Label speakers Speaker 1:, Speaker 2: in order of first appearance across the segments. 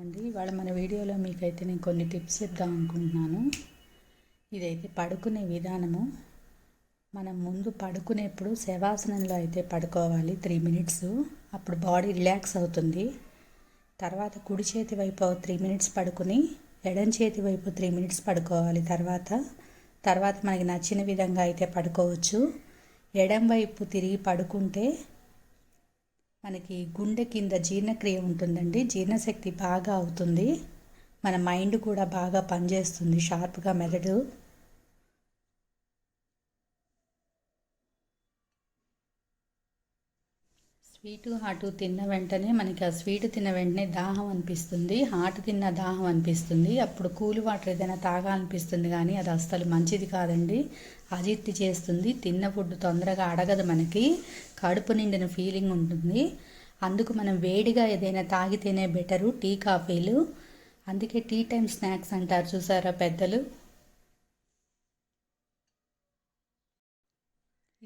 Speaker 1: అండి. ఇవాళ మన వీడియోలో మీకైతే నేను కొన్ని టిప్స్ ఇద్దాం అనుకుంటున్నాను. ఇదైతే పడుకునే విధానము. మనం ముందు పడుకునేప్పుడు శవాసనంలో అయితే పడుకోవాలి త్రీ మినిట్స్. అప్పుడు బాడీ రిలాక్స్ అవుతుంది. తర్వాత కుడి చేతి వైపు త్రీ మినిట్స్ పడుకుని ఎడం చేతి వైపు త్రీ మినిట్స్ పడుకోవాలి తర్వాత. తర్వాత మనకి నచ్చిన విధంగా అయితే పడుకోవచ్చు. ఎడం వైపు తిరిగి పడుకుంటే మనకి గుండె కింద జీర్ణక్రియ ఉంటుందండి. జీర్ణశక్తి బాగా అవుతుంది. మన మైండ్ కూడా బాగా పనిచేస్తుంది. షార్ప్గా మెదడు స్వీటు హాటు తిన్న వెంటనే మనకి ఆ స్వీట్ తిన్న వెంటనే దాహం అనిపిస్తుంది. హాట్ తిన్న దాహం అనిపిస్తుంది. అప్పుడు కూల్ వాటర్ ఏదైనా తాగాలనిపిస్తుంది కానీ అది అస్సలు మంచిది కాదండి. అజీర్తి చేస్తుంది. తిన్న ఫుడ్ తొందరగా అడగదు మనకి. కడుపు నిండిన ఫీలింగ్ ఉంటుంది. అందుకు మనం వేడిగా ఏదైనా తాగితేనే బెటరు టీ కాఫీలు. అందుకే టీ టైం స్నాక్స్ అంటారు చూసారా పెద్దలు?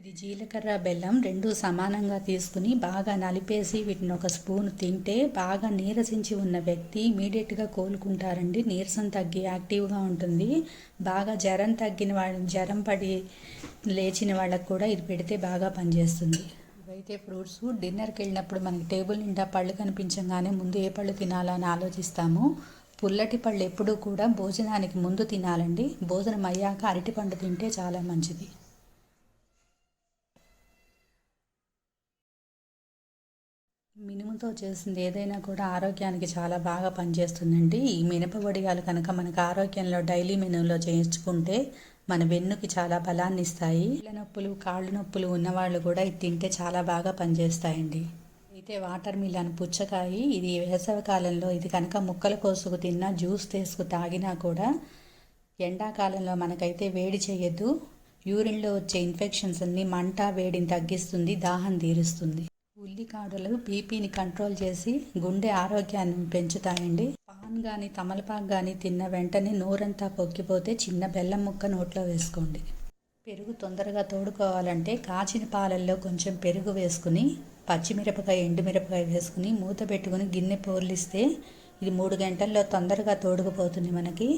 Speaker 1: ఇది జీలకర్ర బెల్లం రెండు సమానంగా తీసుకుని బాగా నలిపేసి వీటిని ఒక స్పూన్ తింటే బాగా నీరసించి ఉన్న వ్యక్తి ఇమీడియట్గా కోలుకుంటారండి. నీరసం తగ్గి యాక్టివ్గా ఉంటుంది. బాగా జ్వరం తగ్గిన వాళ్ళ జ్వరం పడి లేచిన వాళ్ళకు కూడా ఇది పెడితే బాగా పనిచేస్తుంది. ఇవైతే ఫ్రూట్స్. డిన్నర్కి వెళ్ళినప్పుడు మనకి టేబుల్ నిండా పళ్ళు కనిపించగానే ముందు ఏ పళ్ళు తినాలని ఆలోచిస్తాము. పుల్లటి పళ్ళు ఎప్పుడూ కూడా భోజనానికి ముందు తినాలండి. భోజనం అయ్యాక అరటిపండు తింటే చాలా మంచిది. మినుముతో చేసింది ఏదైనా కూడా ఆరోగ్యానికి చాలా బాగా పనిచేస్తుందండి. ఈ మినప వడియాలు కనుక మనకు ఆరోగ్యంలో డైలీ మెనూలో చేయించుకుంటే మన వెన్నుకి చాలా బలాన్ని ఇస్తాయి కీళ్ళ నొప్పులు కాళ్ళు నొప్పులు ఉన్నవాళ్ళు కూడా ఇది తింటే చాలా బాగా పనిచేస్తాయండి. అయితే వాటర్ మిలన్ పుచ్చకాయ ఇది వేసవి కాలంలో ఇది కనుక ముక్కలు కోసుకు తిన్నా జ్యూస్ తీసుకు తాగినా కూడా ఎండాకాలంలో మనకైతే వేడి చేయొద్దు. యూరిన్లో వచ్చే ఇన్ఫెక్షన్స్ అన్ని మంట వేడిని తగ్గిస్తుంది దాహం తీరుస్తుంది. ఉల్లికాడలు బీపీని కంట్రోల్ చేసి గుండె ఆరోగ్యాన్ని పెంచుతాయండి. పాన్ కానీ తమలపాకు కానీ తిన్న వెంటనే నోరంతా పొక్కిపోతే చిన్న బెల్లం ముక్క నోట్లో వేసుకోండి. పెరుగు తొందరగా తోడుకోవాలంటే కాచిన పాలల్లో కొంచెం పెరుగు వేసుకుని పచ్చిమిరపకాయ ఎండుమిరపకాయ వేసుకుని మూత పెట్టుకుని గిన్నె పోర్లిస్తే ఇది మూడు గంటల్లో తొందరగా తోడుకుపోతుంది మనకి.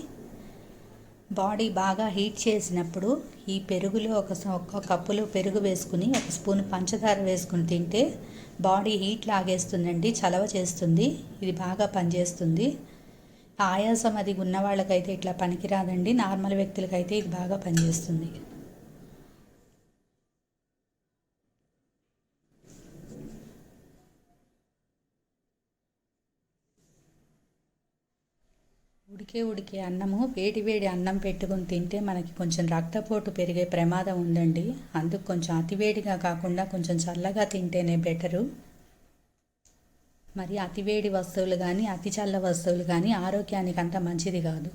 Speaker 1: బాడీ బాగా హీట్ చేసినప్పుడు ఈ పెరుగులో ఒక ఒక కప్పులో పెరుగు వేసుకుని ఒక స్పూన్ పంచదార వేసుకుని తింటే బాడీ హీట్ లాగేస్తుందండి చలవ చేస్తుంది ఇది బాగా పనిచేస్తుంది. ఆయాసం అది ఉన్న వాళ్ళకైతే ఇట్లా పనికిరాదండి నార్మల్ వ్యక్తులకైతే ఇది బాగా పనిచేస్తుంది. ఉడికే ఉడికే అన్నము వేడి వేడి అన్నం పెట్టుకుని తింటే మనకి కొంచెం రక్తపోటు పెరిగే ప్రమాదం ఉందండి. అందుకు కొంచెం అతివేడిగా కాకుండా కొంచెం చల్లగా తింటేనే బెటరు. మరి అతివేడి వస్తువులు కానీ అతి చల్ల వస్తువులు కానీ ఆరోగ్యానికి అంత మంచిది కాదు.